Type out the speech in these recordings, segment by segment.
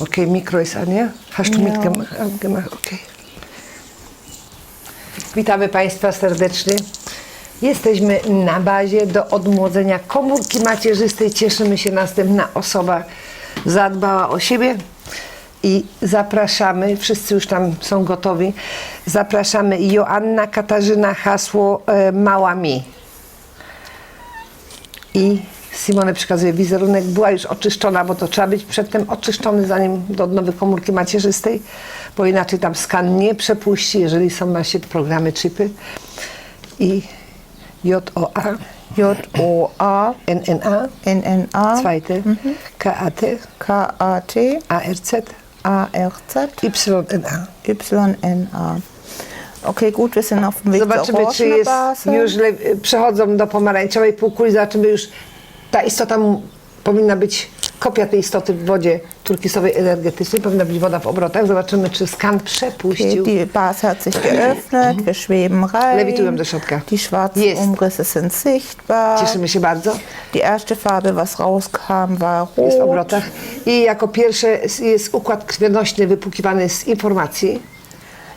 Okay, Mikro ist an, ja? Hast du Ja. mitgemacht? Gemacht? Okay. Witamy Państwa serdecznie. Jesteśmy na bazie do odmłodzenia komórki macierzystej. Cieszymy się, następna osoba zadbała o siebie. I zapraszamy, wszyscy już tam są gotowi. Zapraszamy Joanna Katarzyna, hasło e, Mała Mi. I Simone przekazuje wizerunek, była już oczyszczona, bo to trzeba być przedtem oczyszczony, zanim do odnowy komórki macierzystej, bo inaczej tam skan nie przepuści, jeżeli są macie programy chipy. I JOA, J-O-A, NNA, N-N-A, zweite, KAT, K-A-T, ARZ, A-R-Z, YNA. Y-N-A. Okay, gut, wir sind auf dem Weg Zobaczymy, czy jest Orangenbase. już le- przechodzą do pomarańczowej półkuli, zobaczymy już, ta istota powinna być, kopia tej istoty w wodzie turkisowej energetycznej, powinna być woda w obrotach. Zobaczymy, czy skan przepuścił. die Base hat sich geöffnet, wir schweben rein. Lewitują do środka. Die schwarzen Jest. Umrisse sind sichtbar. Cieszymy się bardzo. Die erste Farbe, was rauskam, war Jest w rot. obrotach. I jako pierwsze jest układ krwionośny wypłukiwany z informacji.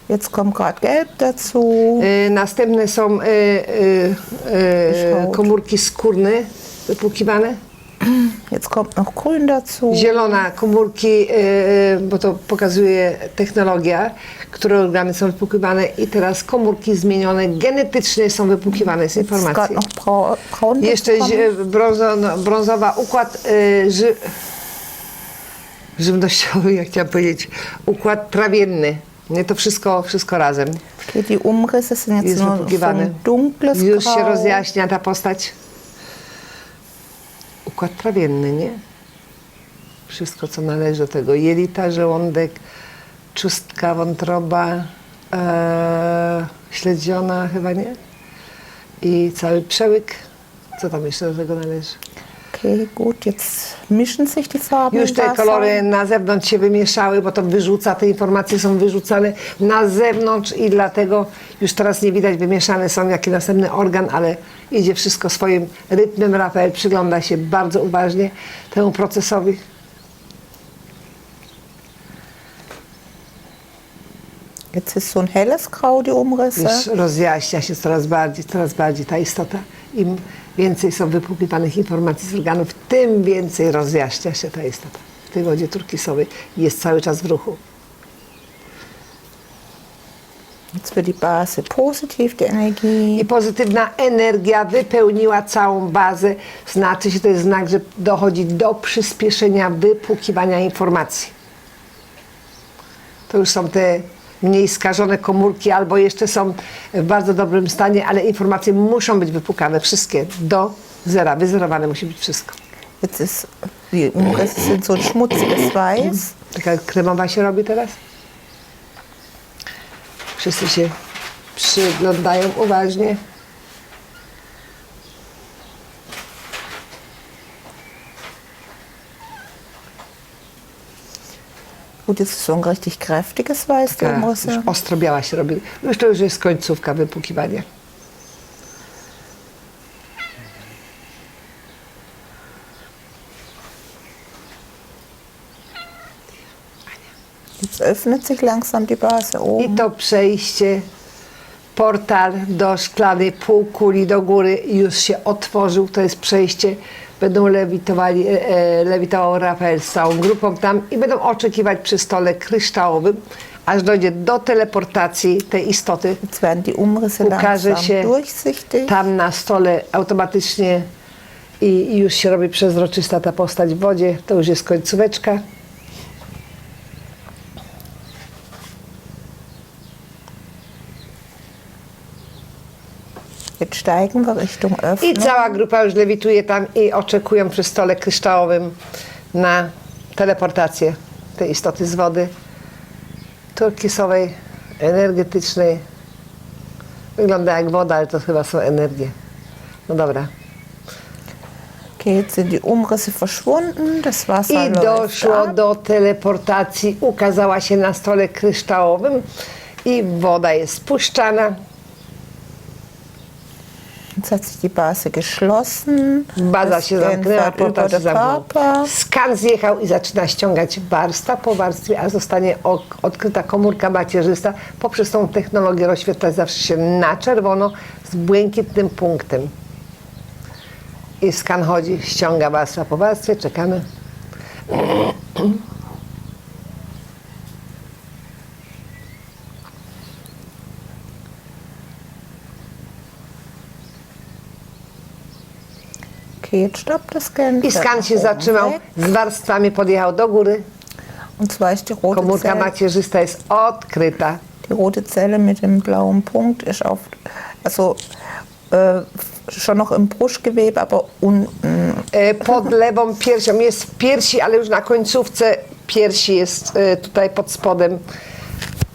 Jetzt kommt gerade Gelb dazu. Y, następne są y, y, y, komórki skórne wypłukiwane. Jetzt kommt noch Grün dazu. Zielona komórki, y, bo to pokazuje technologia, które organy są wypłukiwane i teraz komórki zmienione genetycznie są wypłukiwane z Jetzt gerade informacji. noch brau- braun Jeszcze brązo, no, brązowa układ y, ży, żywnościowy, jak chciałam powiedzieć, układ trawienny. Nie to wszystko, wszystko razem. Okay, die Umrisse sind jetzt Jest nur so wypłukiwane. ein dunkles Już się Grau. rozjaśnia ta postać. Układ trawienny, nie? Wszystko, co należy do tego. Jelita, żołądek, czustka, wątroba, e, śledziona chyba, nie? I cały przełyk. Co tam jeszcze do tego należy? Okay, gut, jetzt mischen sich die Farben. Już te kolory na zewnątrz się wymieszały, bo to wyrzuca, te informacje są wyrzucane na zewnątrz i dlatego już teraz nie widać, wymieszane są jaki następny organ, ale idzie wszystko swoim rytmem. Rafael przygląda się bardzo uważnie temu procesowi. Jetzt ist so ein helles Grau, die Umrisse. Już rozjaśnia się coraz bardziej, coraz bardziej ta istota. Im więcej są wypłukiwanych informacji z organów, tym więcej rozjaśnia się ta istota. W tej wodzie turkisowej jest cały czas w ruchu. Jetzt wird die Base positiv, die Energie. I pozytywna energia wypełniła całą bazę. Znaczy się, to jest znak, że dochodzi do przyspieszenia wypłukiwania informacji. To już są te mniej skażone komórki, albo jeszcze są w bardzo dobrym stanie, ale informacje muszą być wypłukane, wszystkie do zera. Wyzerowane musi być wszystko. Jetzt ist, die Umrisse sind so ein schmutziges Weiß. Taka kremowa się robi teraz. Wszyscy się przyglądają uważnie. Gut, jetzt ist so ein richtig kräftiges Weiß, die Taka Umrisse. już ostro biała się robi. Już to już jest końcówka wypłukiwania. Jetzt öffnet sich langsam die Base I oben. to przejście, portal do szklanej półkuli do góry już się otworzył. To jest przejście. Będą lewitowali, e, e, lewitował Rafael z całą grupą tam i będą oczekiwać przy stole kryształowym, aż dojdzie do teleportacji tej istoty. Ukaże się tam na stole automatycznie i, i już się robi przezroczysta ta postać w wodzie. To już jest końcóweczka. Jetzt steigen wir Richtung I Öffnung. cała grupa już lewituje tam i oczekują przy stole kryształowym na teleportację tej istoty z wody turkisowej, energetycznej. Wygląda jak woda, ale to chyba są energie. No dobra. Okay, jetzt sind die Umrisse verschwunden. Das Wasser I läuft doszło ab. do teleportacji, ukazała się na stole kryształowym i woda jest spuszczana. Jetzt hat sich die Base geschlossen. Baza się zamknęła, portal się zamknął. Skan zjechał i zaczyna ściągać warstwa po warstwie, a zostanie odkryta komórka macierzysta. Poprzez tą technologię rozświetlać zawsze się na czerwono z błękitnym punktem. I skan chodzi, ściąga warstwa po warstwie, czekamy. Okay, jetzt stoppt das. I skan się zatrzymał, z warstwami podjechał do góry. Und zwar ist die rote, Komórka Zelle, macierzysta jest odkryta. die rote Zelle mit dem blauen Punkt ist auf, also äh, schon noch im Brustgewebe, aber unten. E, pod lewą piersią. Jest w piersi, ale już na końcówce piersi jest e, tutaj pod spodem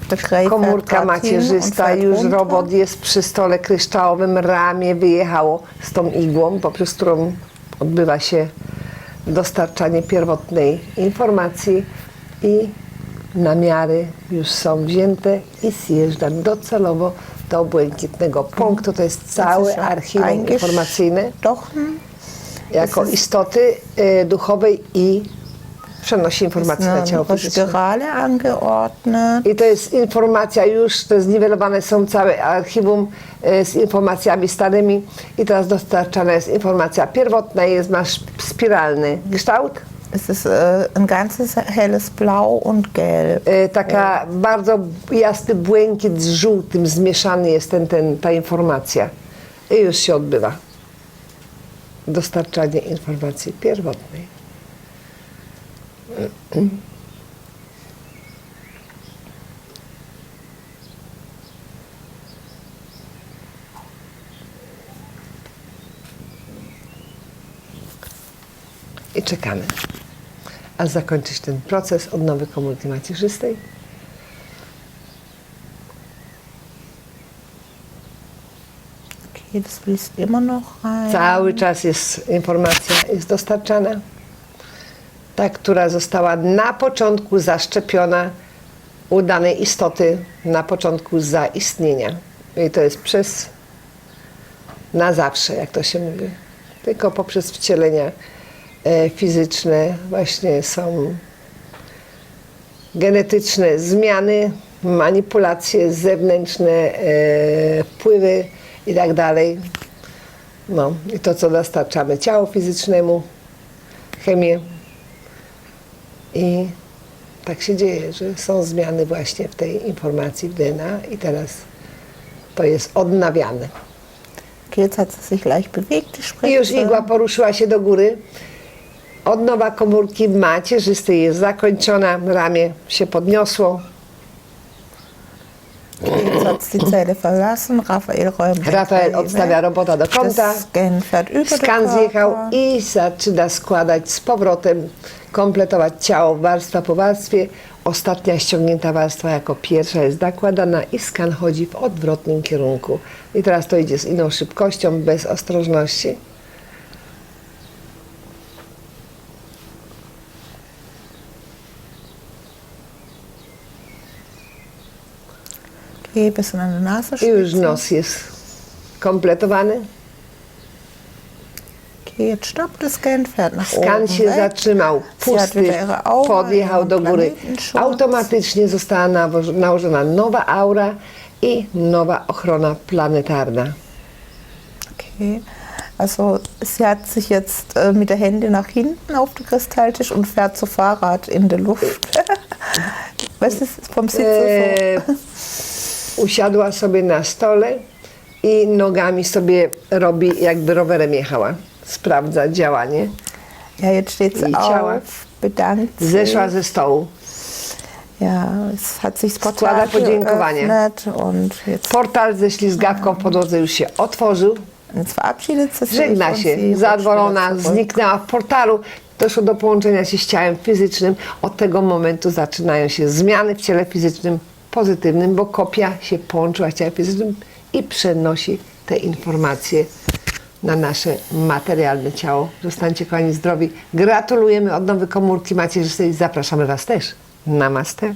Greifer komórka macierzysta. Już robot jest przy stole kryształowym, ramię wyjechało z tą igłą, poprzez którą odbywa się dostarczanie pierwotnej informacji i namiary już są wzięte i zjeżdża docelowo do błękitnego punktu. To jest ist er archiwum informacyjne. eingestochen. jako istoty e, duchowej i przenosi informacje na ciało fizyczne. Spirale angeordnet. I to jest informacja już, to zniwelowane są całe archiwum e, z informacjami starymi i teraz dostarczana jest informacja pierwotna i jest masz spiralny kształt. Es ist äh, ein ganzes helles Blau und Gelb. E, Taka bardzo jasny błękit z żółtym zmieszany jest ten, ten, ta informacja. I już się odbywa. Dostarczanie informacji pierwotnej. I czekamy, aż zakończyć ten proces odnowy komórki macierzystej. Cały czas jest informacja jest dostarczana. Ta, która została na początku zaszczepiona u danej istoty, na początku zaistnienia. I to jest przez na zawsze, jak to się mówi. Tylko poprzez wcielenia e, fizyczne właśnie są genetyczne zmiany, manipulacje zewnętrzne, e, wpływy i tak dalej. No i to, co dostarczamy ciału fizycznemu, chemię. I tak się dzieje, że są zmiany właśnie w tej informacji w DNA i teraz to jest odnawiane. Jetzt hat sie sich leicht bewegt, I już igła poruszyła się do góry. Odnowa komórki macierzystej jest zakończona, ramię się podniosło. Die Zelle verlassen. Raphael räumt Rafael odstawia robota do kąta. Skan zjechał i zaczyna składać z powrotem, kompletować ciało warstwa po warstwie. Ostatnia ściągnięta warstwa jako pierwsza jest nakładana i skan chodzi w odwrotnym kierunku. I teraz to idzie z inną szybkością, bez ostrożności. Okay, bis an Nasenspitze. już nos jest kompletowany. Okay, jetzt stoppt das Scan, fährt nach oben weg. zatrzymał, pusty, podjechał do góry. Automatycznie została nałożona nowa aura i nowa ochrona planetarna. Okay. Also sie hat sich jetzt äh, mit der Hände nach hinten auf den Kristalltisch und fährt zu Fahrrad in der Luft. Was ist vom Sitzen E, usiadła sobie na stole i nogami sobie robi, jakby rowerem jechała. Sprawdza działanie. Ja, jetzt steht sie Die ciała. auf, bedankt sich. Zeszła ze stołu. Ja, es hat sich das Składa Portal podziękowanie. geöffnet und jetzt, Portal ze ślizgawką w podłodze już się otworzył. jetzt verabschiedet sie sich Żegna und się, rutscht zadowolona, wieder zurück. zniknęła w portalu. Doszło do połączenia się z ciałem fizycznym. Od tego momentu zaczynają się zmiany w ciele fizycznym pozytywnym, bo kopia się połączyła z ciałem fizycznym i przenosi te informacje na nasze materialne ciało. Zostańcie kochani zdrowi. Gratulujemy odnowy komórki macierzystej. Zapraszamy Was też. Namaste.